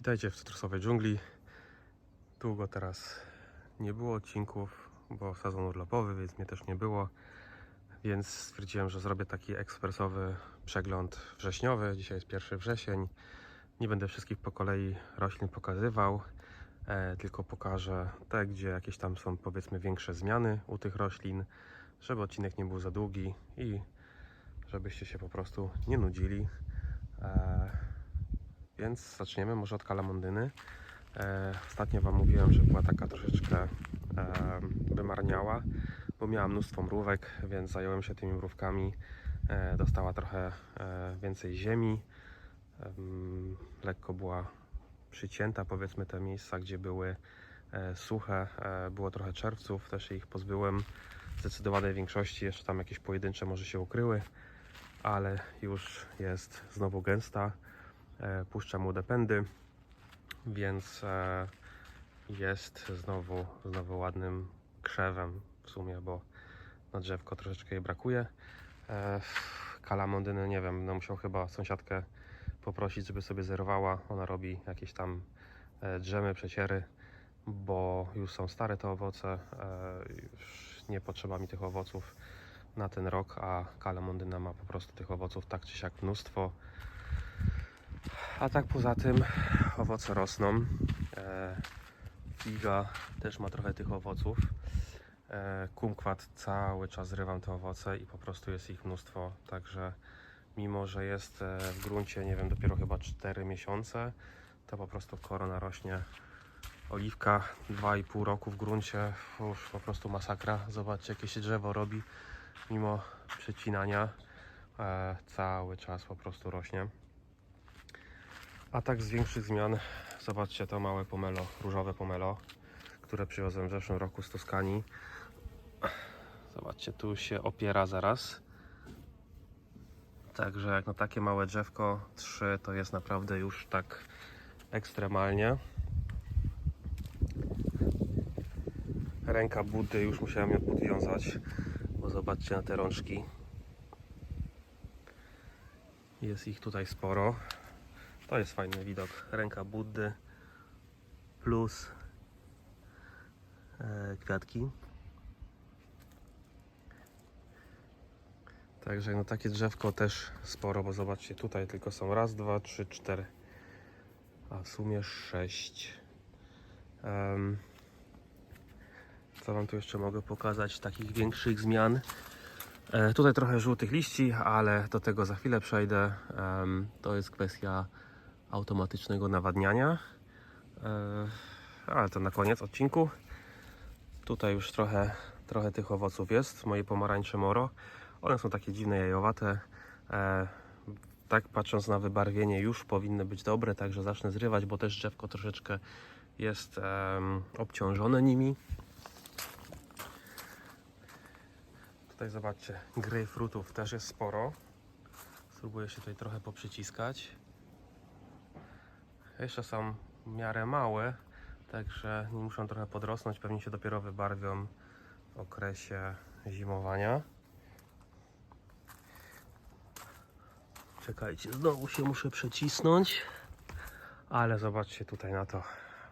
Witajcie w cytrusowej dżungli. Długo teraz nie było odcinków, bo sezon urlopowy, więc mnie też nie było. Więc stwierdziłem, że zrobię taki ekspresowy przegląd wrześniowy. Dzisiaj jest 1 wrzesień. Nie będę wszystkich po kolei roślin pokazywał, e, tylko pokażę te, gdzie jakieś tam są powiedzmy większe zmiany u tych roślin, żeby odcinek nie był za długi i żebyście się po prostu nie nudzili. E, więc zaczniemy może od kalamondyny. E, ostatnio Wam mówiłem, że była taka troszeczkę e, wymarniała, bo miała mnóstwo mrówek, więc zająłem się tymi mrówkami. E, dostała trochę e, więcej ziemi. Em, lekko była przycięta, powiedzmy, te miejsca, gdzie były e, suche. E, było trochę czerwców, też ich pozbyłem. W zdecydowanej większości jeszcze tam jakieś pojedyncze może się ukryły, ale już jest znowu gęsta e, puszcza młode pędy, więc e, jest znowu, znowu ładnym krzewem w sumie, bo na drzewko troszeczkę jej brakuje. E, kalamondyny, nie wiem, no musiał chyba sąsiadkę poprosić, żeby sobie zerwała. Ona robi jakieś tam e, drzemy, przeciery, bo już są stare te owoce, e, już nie potrzeba mi tych owoców na ten rok, a kalamondyna ma po prostu tych owoców tak czy siak mnóstwo. A tak poza tym owoce rosną. E, figa też ma trochę tych owoców. E, kumkwat cały czas zrywam te owoce i po prostu jest ich mnóstwo. Także mimo, że jest e, w gruncie, nie wiem, dopiero chyba 4 miesiące, to po prostu korona rośnie. Oliwka 2,5 roku w gruncie, Uf, po prostu masakra. Zobaczcie, jakie się drzewo robi mimo przecinania. E, cały czas po prostu rośnie. A tak z większych zmian, zobaczcie to małe pomelo, różowe pomelo, które przywiozłem w zeszłym roku z Toskanii. Zobaczcie, tu się opiera zaraz. Także jak na takie małe drzewko 3 to jest naprawdę już tak ekstremalnie. Ręka Buddy już musiałem ją podwiązać, bo zobaczcie na te rączki. Jest ich tutaj sporo. To jest fajny widok. Ręka Buddy plus e, kwiatki. Także no takie drzewko też sporo, bo zobaczcie, tutaj tylko są raz, dwa, trzy, cztery, a w sumie sześć. Em, co Wam tu jeszcze mogę pokazać takich większych zmian? E, tutaj trochę żółtych liści, ale do tego za chwilę przejdę. Em, to jest kwestia automatycznego nawadniania. E, ale to na koniec odcinku. Tutaj już trochę, trochę tych owoców jest, moje pomarańcze moro. One są takie dziwne, jajowate. E, tak patrząc na wybarwienie już powinny być dobre, także zacznę zrywać, bo też drzewko troszeczkę jest obciążone nimi. Tutaj zobaczcie, grejpfrutów też jest sporo. Spróbuję się tutaj trochę poprzyciskać. Jeszcze są w miarę małe, także nie muszą trochę podrosnąć. Pewnie się dopiero wybarwią w okresie zimowania. Czekajcie, znowu się muszę przecisnąć. Ale zobaczcie tutaj na to.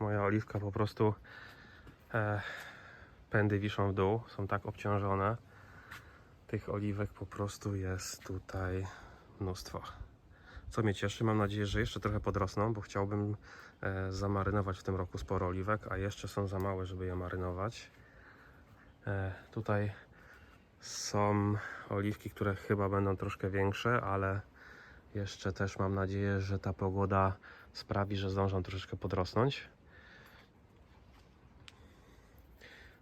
Moja oliwka po prostu e, pędy wiszą w dół, są tak obciążone. Tych oliwek po prostu jest tutaj mnóstwo. Co mnie cieszy, mam nadzieję, że jeszcze trochę podrosną, bo chciałbym e, zamarynować w tym roku sporo oliwek, a jeszcze są za małe, żeby je marynować. E, tutaj są oliwki, które chyba będą troszkę większe, ale jeszcze też mam nadzieję, że ta pogoda sprawi, że zdążą troszeczkę podrosnąć.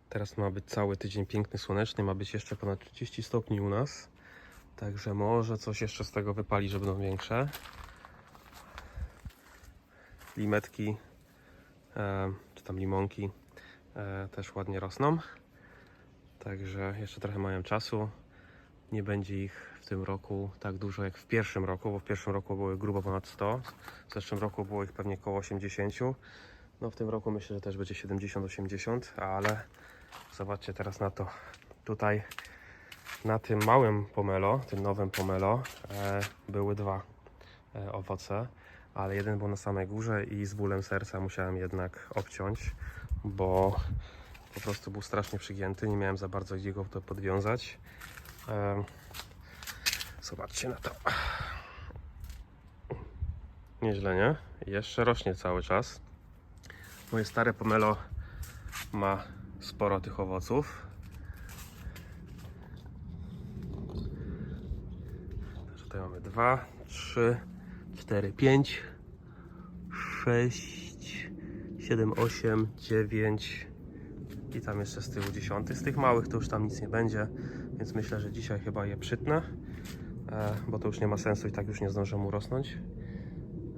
Teraz ma być cały tydzień piękny, słoneczny, ma być jeszcze ponad 30 stopni u nas. Także może coś jeszcze z tego wypali, że będą większe. Limetki, e, czy tam limonki e, też ładnie rosną. Także jeszcze trochę mają czasu. Nie będzie ich w tym roku tak dużo jak w pierwszym roku, bo w pierwszym roku były grubo ponad 100. W zeszłym roku było ich pewnie około 80. No w tym roku myślę, że też będzie 70-80, ale zobaczcie teraz na to. Tutaj na tym małym pomelo, tym nowym pomelo, e, były dwa e, owoce, ale jeden był na samej górze i z bólem serca musiałem jednak obciąć, bo po prostu był strasznie przygięty, nie miałem za bardzo gdzie go to podwiązać. Em, Zobaczcie na to. Nieźle, nie? Jeszcze rośnie cały czas. Moje stare pomelo ma sporo tych owoców. Tutaj mamy 2, 3, 4, 5, 6, 7, 8, 9 i tam jeszcze z tyłu 10. Z tych małych to już tam nic nie będzie, więc myślę, że dzisiaj chyba je przytnę, e, bo to już nie ma sensu i tak już nie zdążę mu rosnąć.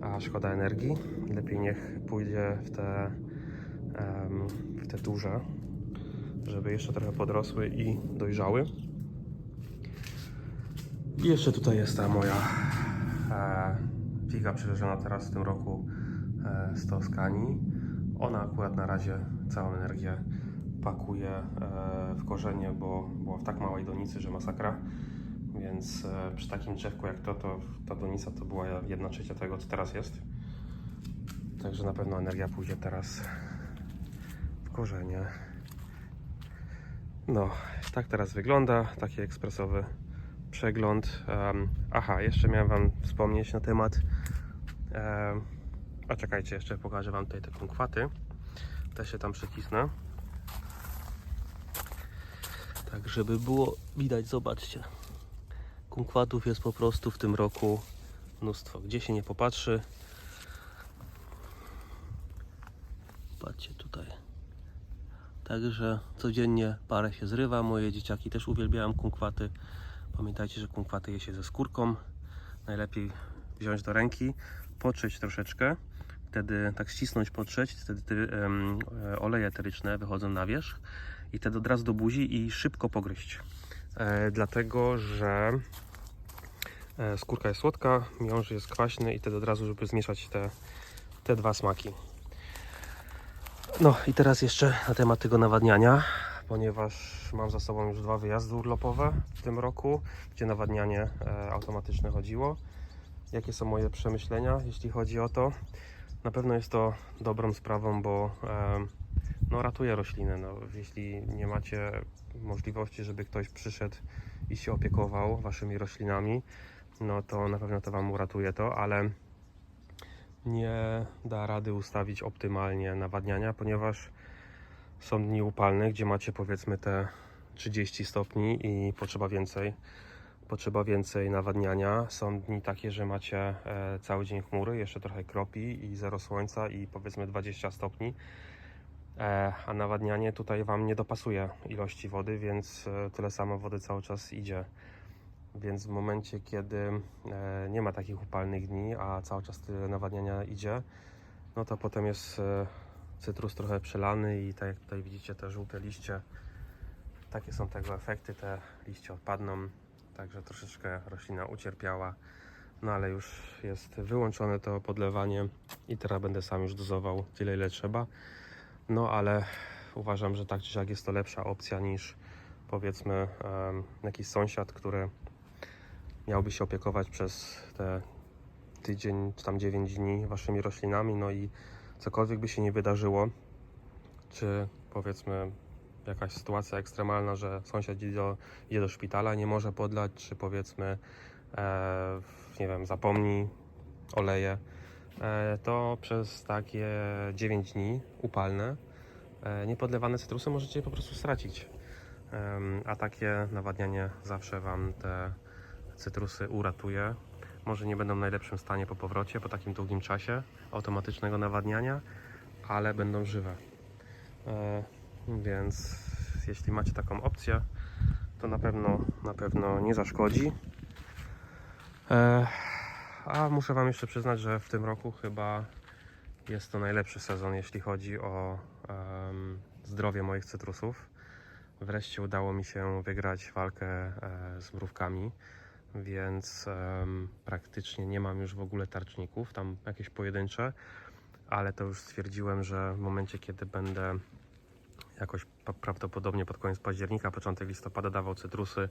A szkoda energii. Lepiej niech pójdzie w te, w te duże, żeby jeszcze trochę podrosły i dojrzały. I jeszcze tutaj jest ta moja e, figa przywieziona teraz w tym roku e, z Toskanii. Ona akurat na razie całą energię pakuje e, w korzenie, bo była w tak małej donicy, że masakra. Więc e, przy takim drzewku jak to, to ta donica to była jedna trzecia tego, co teraz jest. Także na pewno energia pójdzie teraz w korzenie. No, tak teraz wygląda, taki ekspresowy przegląd. Em, aha, jeszcze miałem Wam wspomnieć na temat. em, a czekajcie, jeszcze pokażę Wam tutaj te kunkwaty. Te się tam przycisnę. Tak, żeby było widać, zobaczcie. Kunkwatów jest po prostu w tym roku mnóstwo. Gdzie się nie popatrzy. Patrzcie tutaj. Także codziennie parę się zrywa. Moje dzieciaki też uwielbiają kunkwaty. Pamiętajcie, że kunkwaty je się ze skórką. Najlepiej wziąć do ręki, potrzeć troszeczkę. Wtedy tak ścisnąć, potrzeć. Wtedy te, e, oleje eteryczne wychodzą na wierzch. I wtedy od razu do buzi i szybko pogryźć. E, dlatego, że e, skórka jest słodka, miąższ jest kwaśny i wtedy od razu, żeby zmieszać te, te dwa smaki. No i teraz jeszcze na temat tego nawadniania, ponieważ mam za sobą już dwa wyjazdy urlopowe w tym roku, gdzie nawadnianie automatyczne chodziło. Jakie są moje przemyślenia, jeśli chodzi o to? Na pewno jest to dobrą sprawą, bo no, ratuje rośliny. No, jeśli nie macie możliwości, żeby ktoś przyszedł i się opiekował waszymi roślinami, no to na pewno to Wam uratuje to, ale nie da rady ustawić optymalnie nawadniania, ponieważ są dni upalne, gdzie macie powiedzmy te 30 stopni i potrzeba więcej. Potrzeba więcej nawadniania. Są dni takie, że macie e, cały dzień chmury, jeszcze trochę kropi i zero słońca i powiedzmy 20 stopni. E, a nawadnianie tutaj Wam nie dopasuje ilości wody, więc e, tyle samo wody cały czas idzie. Więc w momencie, kiedy nie ma takich upalnych dni, a cały czas tyle nawadniania idzie, no to potem jest cytrus trochę przelany i tak jak tutaj widzicie te żółte liście, takie są tego efekty, te liście odpadną, także troszeczkę roślina ucierpiała, no ale już jest wyłączone to podlewanie i teraz będę sam już dozował tyle ile trzeba. No ale uważam, że tak czy siak jest to lepsza opcja niż powiedzmy em, jakiś sąsiad, który miałby się opiekować przez te tydzień czy tam 9 dni waszymi roślinami, no i cokolwiek by się nie wydarzyło, czy powiedzmy jakaś sytuacja ekstremalna, że sąsiad idzie do, idzie do szpitala, nie może podlać, czy powiedzmy e, nie wiem, zapomni oleje, e, to przez takie 9 dni upalne e, niepodlewane cytrusy możecie po prostu stracić. Em, A takie nawadnianie zawsze Wam te cytrusy uratuje. Może nie będą w najlepszym stanie po powrocie, po takim długim czasie automatycznego nawadniania, ale będą żywe. E, Więc jeśli macie taką opcję, to na pewno, na pewno nie zaszkodzi. E, A muszę Wam jeszcze przyznać, że w tym roku chyba jest to najlepszy sezon, jeśli chodzi o zdrowie moich cytrusów. Wreszcie udało mi się wygrać walkę e, z mrówkami, więc em, praktycznie nie mam już w ogóle tarczników, tam jakieś pojedyncze, ale to już stwierdziłem, że w momencie, kiedy będę jakoś prawdopodobnie pod koniec października, początek listopada dawał cytrusy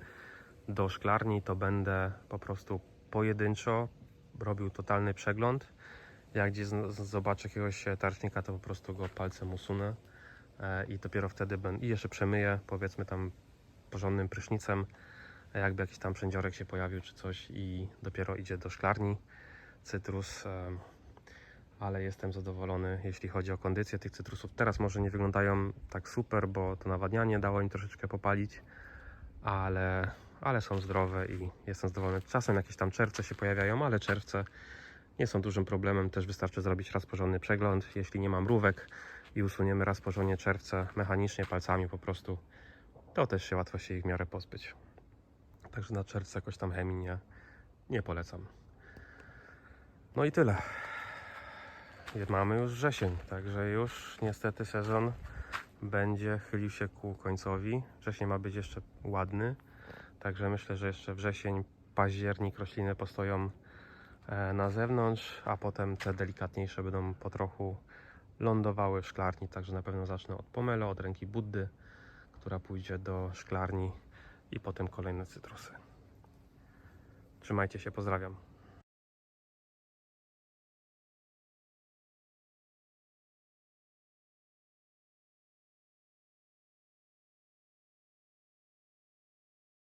do szklarni, to będę po prostu pojedynczo robił totalny przegląd Jak gdzieś zobaczę jakiegoś tarcznika, to po prostu go palcem usunę e, i dopiero wtedy będę. I jeszcze przemyję, powiedzmy tam porządnym prysznicem, jakby jakiś tam przędziorek się pojawił czy coś, i dopiero idzie do szklarni cytrus. Ale jestem zadowolony, jeśli chodzi o kondycję tych cytrusów. Teraz może nie wyglądają tak super, bo to nawadnianie dało im troszeczkę popalić, ale, ale są zdrowe i jestem zadowolony. Czasem jakieś tam czerwce się pojawiają, ale czerwce nie są dużym problemem. Też wystarczy zrobić raz porządny przegląd. Jeśli nie ma mrówek i usuniemy raz porządnie czerwce mechanicznie, palcami po prostu, to też się łatwo się ich w miarę pozbyć. Także na czerwce jakoś tam chemii nie, nie polecam. No i tyle. Mamy już wrzesień, także już niestety sezon będzie chylił się ku końcowi. Wrzesień ma być jeszcze ładny, także myślę, że jeszcze wrzesień, październik rośliny postoją e, na zewnątrz, a potem te delikatniejsze będą po trochu lądowały w szklarni, także na pewno zacznę od pomelo, od ręki Buddy, która pójdzie do szklarni i potem kolejne cytrusy. Trzymajcie się, pozdrawiam.